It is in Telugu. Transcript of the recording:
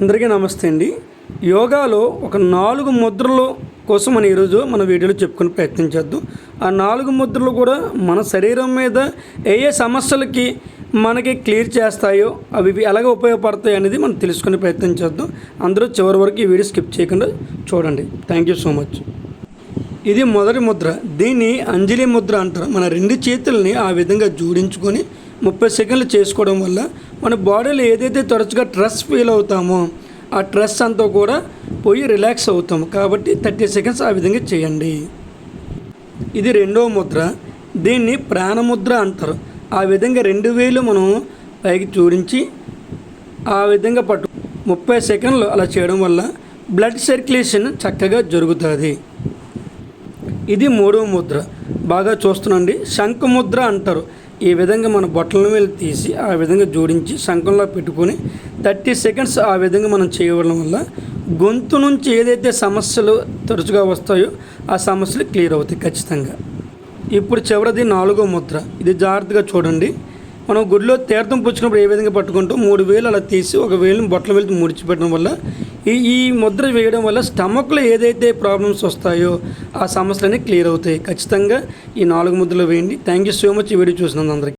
అందరికీ నమస్తే అండి. యోగాలో ఒక నాలుగు ముద్రలు కోసం మనం ఈరోజు మన వీడియోలో చెప్పుకొని ప్రయత్నం చేద్దాం. ఆ నాలుగు ముద్రలు కూడా మన శరీరం మీద ఏ ఏ సమస్యలకి మనకి క్లియర్ చేస్తాయో అవి ఎలాగ ఉపయోగపడతాయి అనేది మనం తెలుసుకునే ప్రయత్నం చేద్దాం. అందరూ చివరి వరకు ఈ వీడియో స్కిప్ చేయకుండా చూడండి. థ్యాంక్ యూ సో మచ్ ఇది మొదటి ముద్ర. దీన్ని అంజలి ముద్ర అంటారు. మన రెండు చేతుల్ని ఆ విధంగా జోడించుకొని ముప్పై సెకండ్లు చేసుకోవడం వల్ల మన బాడీలో ఏదైతే తరచుగా స్ట్రెస్ ఫీల్ అవుతామో ఆ స్ట్రెస్ అంతా కూడా పోయి రిలాక్స్ అవుతాం. కాబట్టి థర్టీ సెకండ్స్ ఆ విధంగా చేయండి. ఇది రెండవ ముద్ర. దీన్ని ప్రాణముద్ర అంటారు. ఆ విధంగా రెండు వేలు మనం పైకి చూడించి ఆ విధంగా పట్టు ముప్పై సెకండ్లు అలా చేయడం వల్ల బ్లడ్ సర్క్యులేషన్ చక్కగా జరుగుతుంది. ఇది మూడవ ముద్ర. బాగా చూస్తున్నాండి. శంఖ ముద్ర అంటారు. ఈ విధంగా మన బొట్టల మీద తీసి ఆ విధంగా జోడించి శంఖంలో పెట్టుకొని థర్టీ సెకండ్స్ ఆ విధంగా మనం చేయడం వల్ల గొంతు నుంచి ఏదైతే సమస్యలు తరచుగా వస్తాయో ఆ సమస్యలు క్లియర్ అవుతాయి ఖచ్చితంగా. ఇప్పుడు చివరిది నాలుగో ముద్ర. ఇది జాగ్రత్తగా చూడండి. మనం గుడిలో తీర్థం పుచ్చినప్పుడు ఏ విధంగా పట్టుకుంటూ మూడు వేలు అలా తీసి ఒక వేలుని బొట్టల వేలు ముడిచిపెట్టడం వల్ల ఈ ఈ ముద్ర వేయడం వల్ల స్టమక్లో ఏదైతే ప్రాబ్లమ్స్ వస్తాయో ఆ సమస్యలన్నీ క్లియర్ అవుతాయి. ఖచ్చితంగా ఈ నాలుగు ముద్రలు వేయండి. థ్యాంక్ యూ సో మచ్ ఈ వీడియో చూసినందుకు అందరికీ.